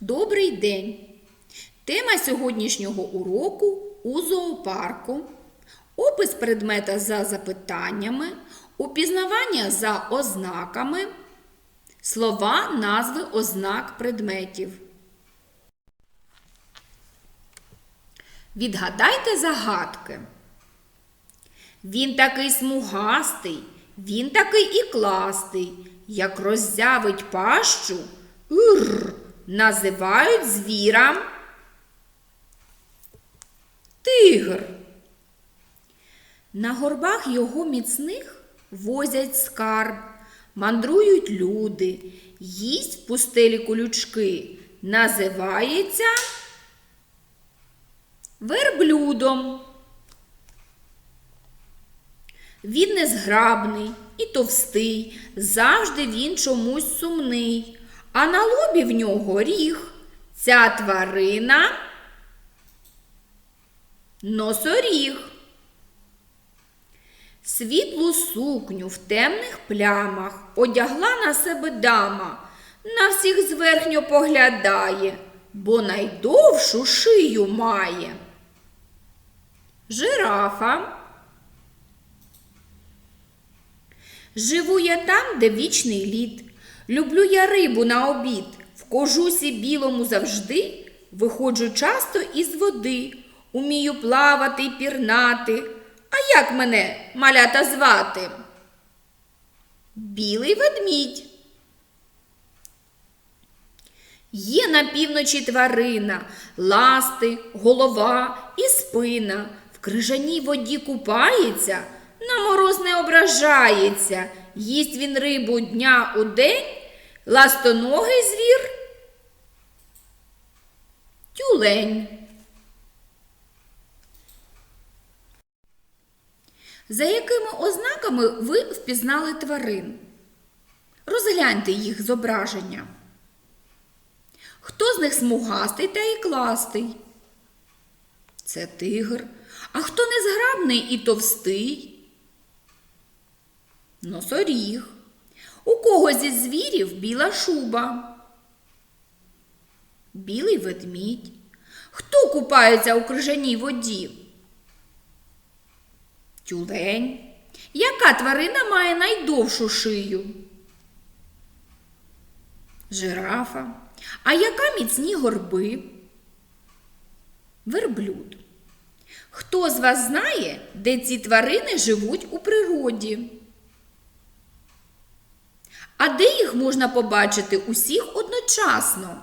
Добрий день! Тема сьогоднішнього уроку у зоопарку, опис предмета за запитаннями, упізнавання за ознаками, слова, назви ознак предметів. Відгадайте загадки. Він такий смугастий, він такий і кластий, як роззявить пащу, Ир, називають звіра. Тигр. На горбах його міцних возять скарб, мандрують люди, їсть в пустелі колючки, називається верблюдом. Він незграбний і товстий, завжди він чомусь сумний, а на лобі в нього ріг. Ця тварина носоріг. Світлу сукню в темних плямах одягла на себе дама, на всіх зверхньо поглядає, бо найдовшу шию має. Жирафа. Живу я там, де вічний лід. Люблю я рибу на обід. В кожусі білому завжди виходжу часто із води. Умію плавати й пірнати. А як мене малята звати? Білий ведмідь. Є на півночі тварина, ласти, голова і спина. В крижаній воді купається, на мороз не ображається. Їсть він рибу дня у день, ластоногий звір. Тюлень. За якими ознаками ви впізнали тварин? Розгляньте їх зображення. Хто з них смугастий та ікластий? Це тигр. А хто незграбний і товстий? Носоріг. У кого зі звірів біла шуба? Білий ведмідь. Хто купається у крижаній воді? Тюлень. Яка тварина має найдовшу шию? Жирафа. А яка міцні горби? Верблюд. Хто з вас знає, де ці тварини живуть у природі? А де їх можна побачити усіх одночасно?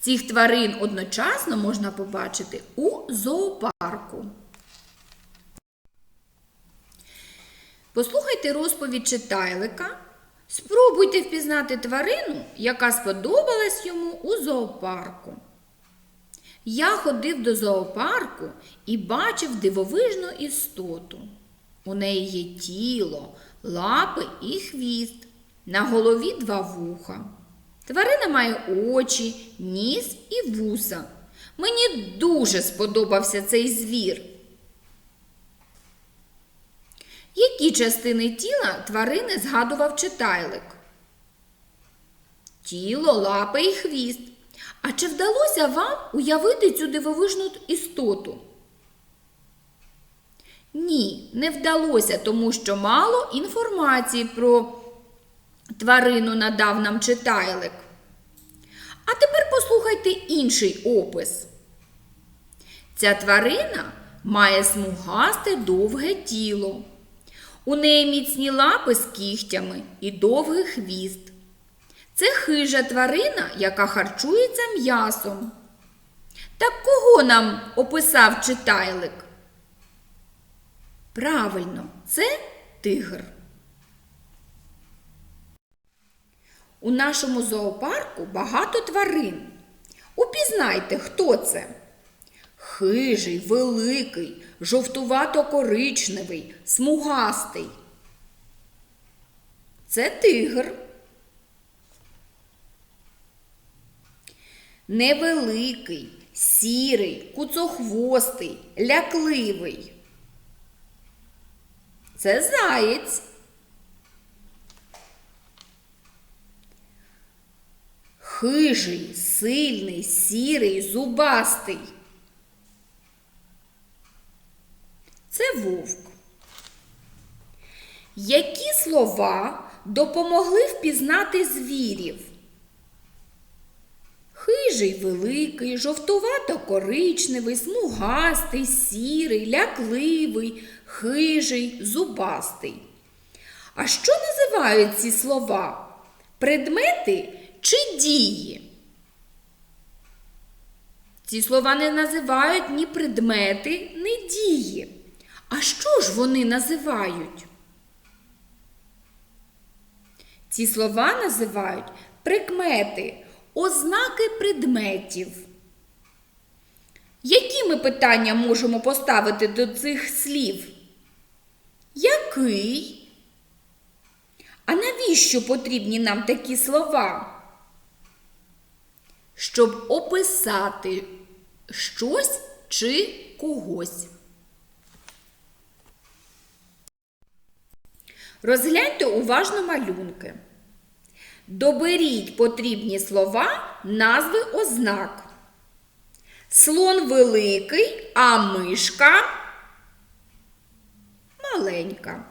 Цих тварин одночасно можна побачити у зоопарку. Послухайте розповідь читайлика. Спробуйте впізнати тварину, яка сподобалась йому у зоопарку. Я ходив до зоопарку і бачив дивовижну істоту. У неї є тіло, лапи і хвіст, на голові два вуха. Тварина має очі, ніс і вуса. Мені дуже сподобався цей звір. Які частини тіла тварини згадував читайлик? Тіло, лапи і хвіст. А чи вдалося вам уявити цю дивовижну істоту? Ні, не вдалося, тому що мало інформації про тварину надав нам читайлик. А тепер послухайте інший опис. Ця тварина має смугасте довге тіло. У неї міцні лапи з кігтями і довгий хвіст. Це хижа тварина, яка харчується м'ясом. Так кого нам описав читайлик? Правильно, це тигр. У нашому зоопарку багато тварин. Упізнайте, хто це? Хижий, великий, жовтувато-коричневий, смугастий. Це тигр. Невеликий, сірий, куцохвостий, лякливий. Це заєць. хижий, сильний, сірий, зубастий. Це вовк. Які слова допомогли впізнати звірів? Хижий великий, жовтувато-коричневий, смугастий, сірий, лякливий, хижий, зубастий. А що називають ці слова? Предмети чи дії? Ці слова не називають ні предмети, ні дії. А що ж вони називають? Ці слова називають прикмети, ознаки предметів. Які ми питання можемо поставити до цих слів? Який? А навіщо потрібні нам такі слова? Щоб описати щось чи когось. Розгляньте уважно малюнки. Доберіть потрібні слова, назви ознак. Слон великий, а мишка маленька.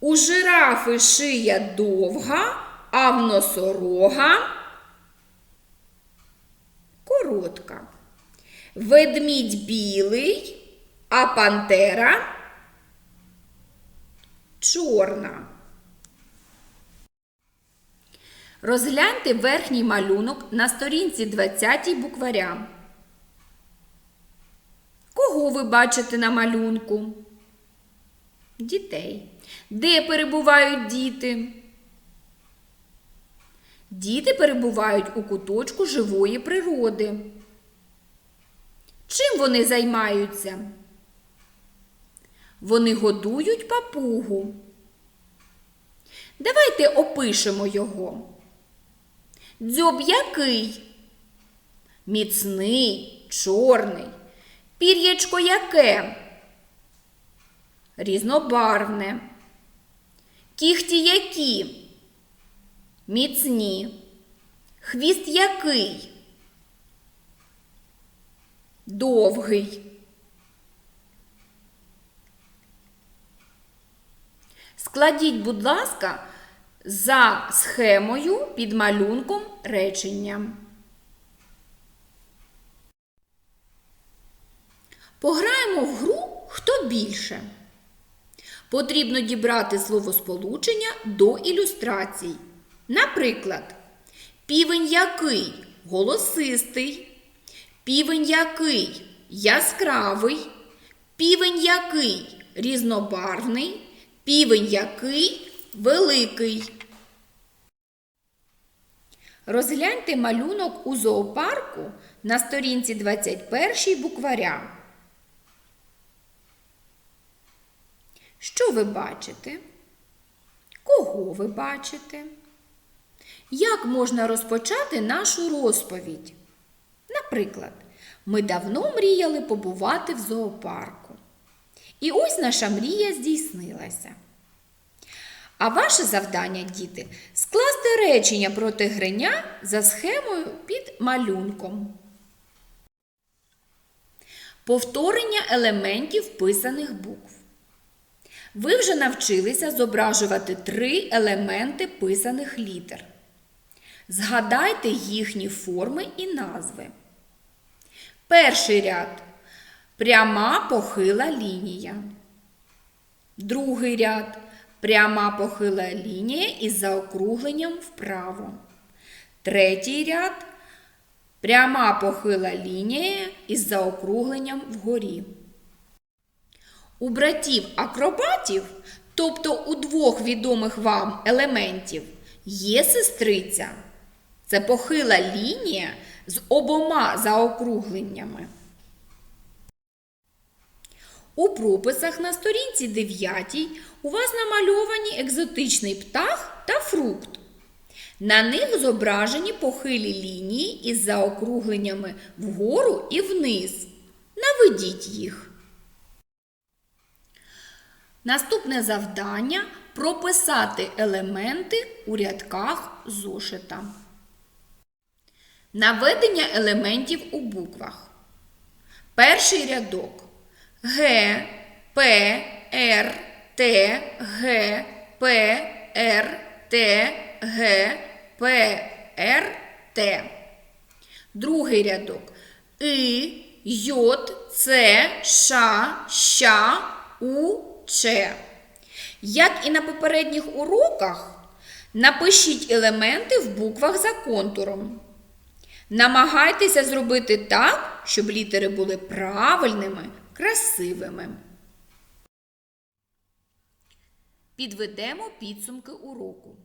У жирафи шия довга, а в носорога коротка. Ведмідь білий, а пантера чорна. Розгляньте верхній малюнок на сторінці 20 букваря. Кого ви бачите на малюнку? Дітей. Де перебувають діти? Діти перебувають у куточку живої природи. Чим вони займаються? Вони годують папугу. Давайте опишемо його. Дзьоб який? Міцний, чорний. Пір'ячко яке? Різнобарвне. Кіхті які? Міцні. Хвіст який? Довгий. Складіть, будь ласка, за схемою під малюнком речення. Пограємо в гру хто більше. Потрібно дібрати словосполучення до ілюстрацій. Наприклад, півень який голосистий, півень який яскравий, півень який різнобарвний, півень який великий. Розгляньте малюнок у зоопарку на сторінці 21 букваря. Що ви бачите? Кого ви бачите? Як можна розпочати нашу розповідь? Наприклад, ми давно мріяли побувати в зоопарку. І ось наша мрія здійснилася. А ваше завдання, діти, скласти речення про тигриня за схемою під малюнком. Повторення елементів писаних букв. Ви вже навчилися зображувати три елементи писаних літер. Згадайте їхні форми і назви. Перший ряд пряма похила лінія. Другий ряд пряма похила лінія із заокругленням вправо. Третій ряд пряма похила лінія із заокругленням вгорі. У братів акробатів, тобто у двох відомих вам елементів, є сестриця. Це похила лінія з обома заокругленнями. У прописах на сторінці 9 у вас намальовані екзотичний птах та фрукт. На них зображені похилі лінії із заокругленнями вгору і вниз. Наведіть їх. Наступне завдання прописати елементи у рядках зошита. Наведення елементів у буквах. Перший рядок Г, П, Р, Т, Г, П, Р, Т, Г, П, Р, Т. Другий рядок И, Й, Ц, Ш, Щ, У, Ч. Як і на попередніх уроках, напишіть елементи в буквах за контуром. Намагайтеся зробити так, щоб літери були правильними, красивими. Підведемо підсумки уроку.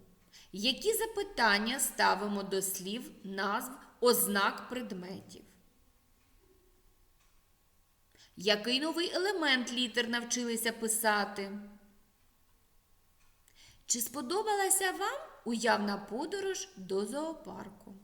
Які запитання ставимо до слів назв ознак предметів? Який новий елемент літер навчилися писати? Чи сподобалася вам уявна подорож до зоопарку?